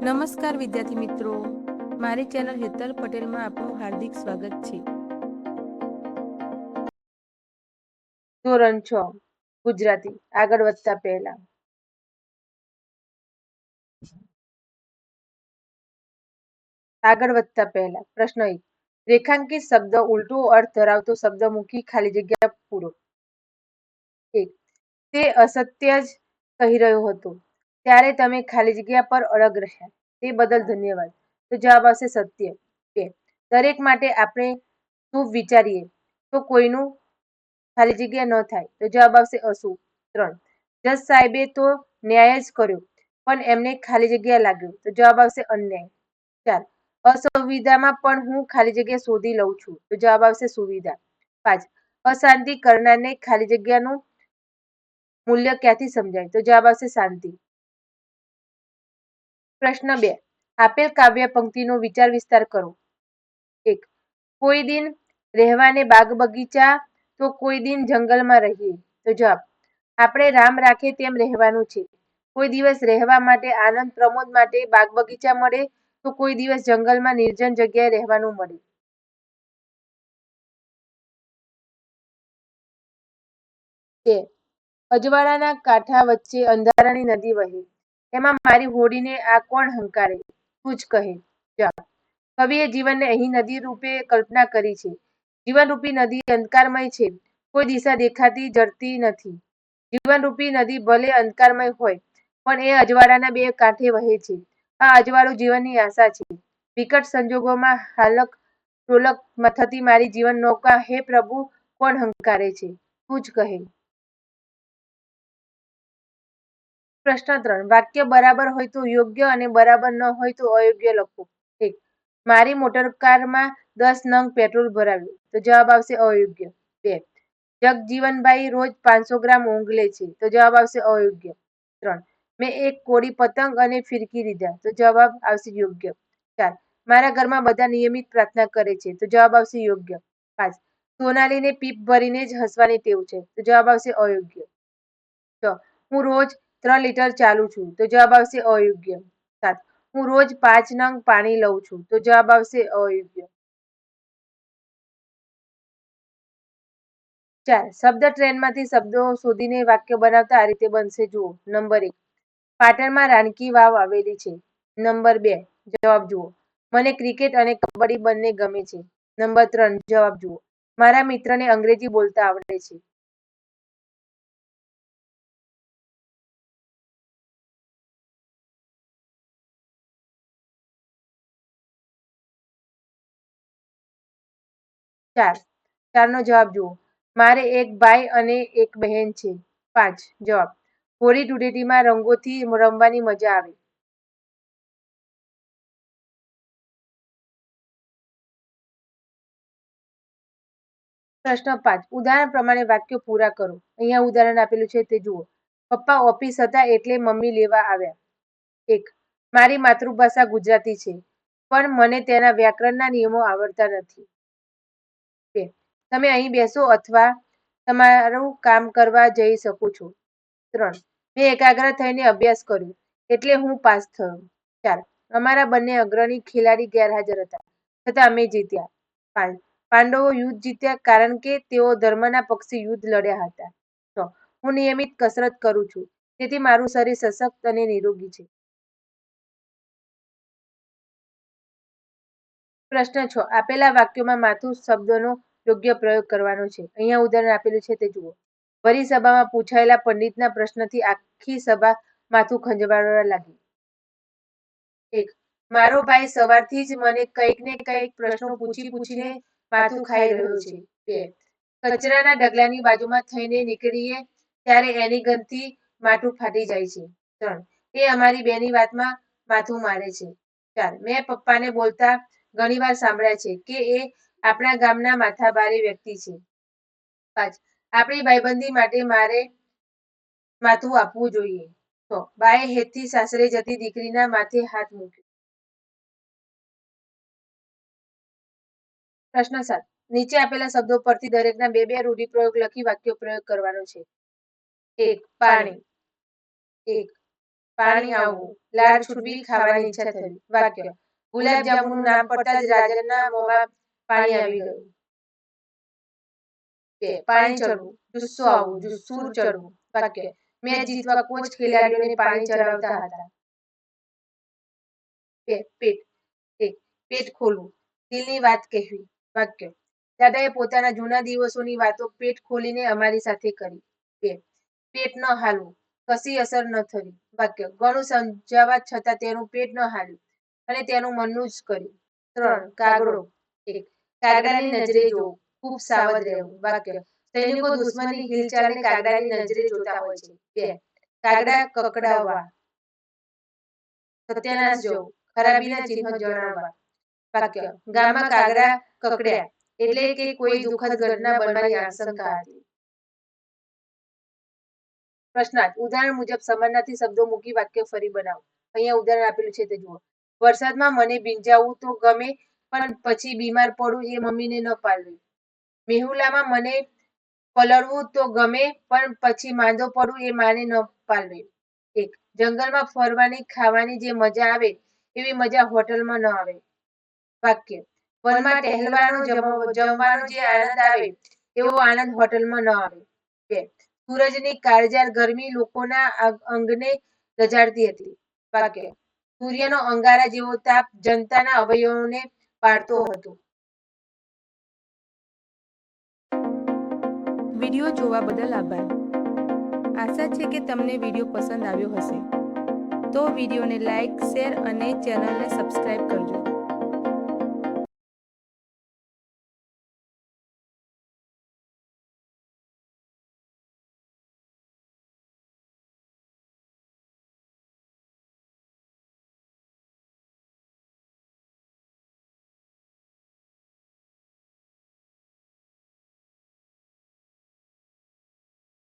નમસ્કાર વિદ્યાર્થી મિત્રો. મારી ચેનલ હેતલ પટેલમાં આપનું હાર્દિક સ્વાગત છે. ધોરણ છ, ગુજરાતી. આગળ વધતા પહેલા. આગળ વધતા પહેલા, પ્રશ્ન એક. રેખાંકિત શબ્દ ઉલટો અર્થ ધરાવતો શબ્દ મૂકી ખાલી જગ્યા પૂરો. એક. તે અસત્ય જ કહી રહ્યો હતો. ત્યારે તમે ખાલી જગ્યા પર અડગ રહ્યા તે બદલ ધન્યવાદ. તો જવાબ આવશે સત્ય. બે દરેક માટે આપણે શુભ વિચારીએ? તો કોઈનું ખાલી જગ્યા ન થાય. તો જવાબ આવશે અશુભ. ત્રણ. જજ સાહેબે તો ન્યાય જ કર્યો, પણ એમને ખાલી જગ્યા લાગ્યો. તો જવાબ આવશે અન્યાય. ચાર. અસુવિધામાં પણ હું ખાલી જગ્યા શોધી લઉં છું. તો જવાબ આવશે સુવિધા. પાંચ. અશાંતિ કરનારને ખાલી જગ્યાનું મૂલ્ય ક્યાંથી સમજાય? તો જવાબ આવશે શાંતિ. પ્રશ્ન બે. આપેલ કાવ્ય પંક્તિનો વિચાર વિસ્તાર કરો. એક. કોઈ દિન રહેવાને બાગ બગીચા, તો કોઈ દિન જંગલમાં રહીએ. તો જવાબ. આપણે રામ રાખે તેમ રહેવાનું છે. કોઈ દિવસ રહેવા માટે આનંદ પ્રમોદ માટે બાગ બગીચા મળે, તો કોઈ દિવસ જંગલમાં નિર્જન જગ્યાએ રહેવાનું મળે. બે. અજવાળાના કાંઠા વચ્ચે અંધારાની નદી વહે. એમાં મારી હોડીને આ કોણ હંકારે? તું જ કહે. જા. કવિએ જીવનને અહીં નદી રૂપે કલ્પના કરી છે. જીવનરૂપી નદી અંધકારમય છે. કોઈ દિશા દેખાતી જડતી નથી. જીવનરૂપી નદી ભલે અંધકારમય હોય, પણ એ અજવાળાના બે કાંઠે વહે છે. આ અજવાળું જીવનની આશા છે. વિકટ સંજોગોમાં હાલક, ટોલક થતી મારી જીવન નૌકા હે પ્રભુ, કોણ હંકારે છે? તું જ કહે. પ્રશ્ન ત્રણ. વાક્ય બરાબર હોય તો યોગ્ય અને બરાબર ન હોય તો અયોગ્ય લખો. એક. મારી મોટરકારમાં દસ નંગ પેટ્રોલ ભરાવ્યું. તો જવાબ આવશે અયોગ્ય. બે. જગજીવનભાઈ રોજ પાંચસો ગ્રામ ઊંઘ છે. તો જવાબ આવશે અયોગ્ય. ત્રણ. મેં એક કોડી પતંગ અને ફિરકી લીધા. તો જવાબ આવશે યોગ્ય. ચાર. મારા ઘરમાં બધા નિયમિત પ્રાર્થના કરે છે. તો જવાબ આવશે યોગ્ય. પાંચ. સોનાલીને પીપ ભરીને જ હસવાની ટેવ છે. તો જવાબ આવશે અયોગ્ય. છ. હું રોજ ત્રણ લીટર ચાલુ છું. તો જવાબ આવશે અયોગ્ય. સાત. હું રોજ પાંચ નંગ પાણી લઉં છું. તો જવાબ આવશે અયોગ્ય. ચાર. શબ્દ ટ્રેનમાંથી શબ્દો શોધીને વાક્ય બનાવતા આ રીતે બનશે. જુઓ. નંબર એક. પાટણમાં રાણકી વાવ આવેલી છે. નંબર બે. જવાબ જુઓ. મને ક્રિકેટ અને કબડ્ડી બંને ગમે છે. નંબર ત્રણ. જવાબ જુઓ. મારા મિત્રને અંગ્રેજી બોલતા આવડે છે. ચાર. ચારનો જવાબ જુઓ. મારે એક ભાઈ અને એક બહેન છે. પાંચ. જવાબ. હોળી ધૂળેટીમાં રંગોથી રમવાની મજા આવે. પ્રશ્ન પાંચ. ઉદાહરણ પ્રમાણે વાક્યો પૂરા કરો. અહીંયા ઉદાહરણ આપેલું છે તે જુઓ. પપ્પા ઓફિસ હતા એટલે મમ્મી લેવા આવ્યા. એક. મારી માતૃભાષા ગુજરાતી છે, પણ મને તેના વ્યાકરણના નિયમો આવડતા નથી. તમે અહીં બેસો અથવા તમારું કામ કરવા જઈ શકો છો. ત્રણ. મેં એકાગ્ર થઈને અભ્યાસ કર્યો, એટલે હું પાસ થયો. ચાર. અમારા બંને અગ્રણી ખેલાડી ગેરહાજર હતા, છતાં અમે જીત્યા. પાંચ. પાંડવો યુદ્ધ જીત્યા કારણ કે તેઓ ધર્મના પક્ષે યુદ્ધ લડ્યા હતા. છ. હું નિયમિત કસરત કરું છું તેથી મારું શરીર સશક્ત અને નિરોગી છે. પ્રશ્ન છ. આપેલા વાક્યોમાં માથું શબ્દનો યોગ્ય પ્રયોગ કરવાનો છે. અહીંયા ઉદાહરણ આપેલું છે તે જુઓ. ભરી સભામાં પૂછાયેલા પંડિતના પ્રશ્નથી આખી સભા માથું ખંજવાળવા લાગી. એક. મારો ભાઈ સવારથી જ મને કંઈક ને કંઈક પ્રશ્નો પૂછી પૂછીને માથું ખાઈ રહ્યો છે. બે. કચરાના ઢગલાની બાજુમાં થઈને નીકળીએ ત્યારે એની ગંધથી માથું ફાટી જાય છે. ત્રણ. એ અમારી બેની વાતમાં માથું મારે છે. ચાર. મેં પપ્પાને બોલતા ઘણીવાર સાંભળ્યા છે કે એ આપણા ગામના માથાભારી વ્યક્તિ છે. પાંચ, આપણી ભાઈબંધી માટે મારે માથું આપવું જોઈએ. તો બાએ હેતથી સાસરે જતી દીકરીના માથે હાથ મૂક્યો. પ્રશ્ન સાત, નીચે આપેલા શબ્દો પરથી દરેકના બે બે રૂઢિપ્રયોગ લખી વાક્યો પ્રયોગ કરવાનો છે. એક, પાણી. એક, પાણી આવવું. લાળ છૂટવી ખાવાની ઈચ્છા થવી. વાક્ય ગુલાબ જાંબુનું નામ પડતા જ રાજાના મોંમાં પાણી આવી ગયું. પાણી ચડવું, જુસ્સો આવવું, જુસ્સુર ચડવું, વાક્ય. મેચ જીતવા કોચ ખેલાડીઓને પાણી ચડાવતા હતા. પેટ પેટ ખોલવું, દિલની વાત કહેવી, વાક્ય. દાદાએ પોતાના જૂના દિવસોની વાતો પેટ ખોલીને અમારી સાથે કરી. બે પેટ ન હાલવું, કશી અસર ન થવી, વાક્ય. ઘણું સમજાવવા છતાં તેનું પેટ ન હાલ્યું. અને તેનું મનનું જ કર્યું. ત્રણ કાગડો. એક કાગડાની નજરે જોવું. ખૂબ સાવધ રહેવું. વાક્ય. સૈનિકો દુશ્મનની હિલચાલને કાગડાની નજરે જોતા હોય છે. બે કાગડા કકડાવવા. સત્યનાશ જોવું. ખરાબીના ચિહ્નો જણાવવા. વાક્ય. ગામમાં કાગડા કકડ્યા. એટલે કે કોઈ દુઃખદ ઘટના બનવાની આશંકા હતી. પ્રશ્નાર્થ. ઉદાહરણ મુજબ સમાનાર્થી શબ્દો મૂકી વાક્ય ફરી બનાવો. અહીંયા ઉદાહરણ આપેલું છે તે જુઓ. વરસાદમાં મને ભીંજાવું તો ગમે, પણ પછી બીમાર પડું એ મમ્મીને ન પાડવી. મેહુલામાં મને પલળવું તો ગમે, પણ પછી માંદો પડું એ માને ન પાડવી. એક, જંગલમાં ફરવાની, ખાવાની જે મજા આવે, એવી મજા હોટલમાં ન આવે. વાક્ય, વનમાં ટહેલવાનો જમ- જમવાનો જે આનંદ આવે, એવો આનંદ હોટલમાં ન આવે. બે, સૂરજની કાળજાળ ગરમી લોકોના અંગને રજાડતી હતી. વાક્ય સૂર્યનો અંગારા જેવો તાપ જનતાના અવયવોને પાડતો હતો. વીડિયો જોવા બદલ આભાર. આશા છે કે તમને વીડિયો પસંદ આવ્યો હશે. તો વિડીયોને લાઈક, શેર અને ચેનલને સબસ્ક્રાઈબ કરજો.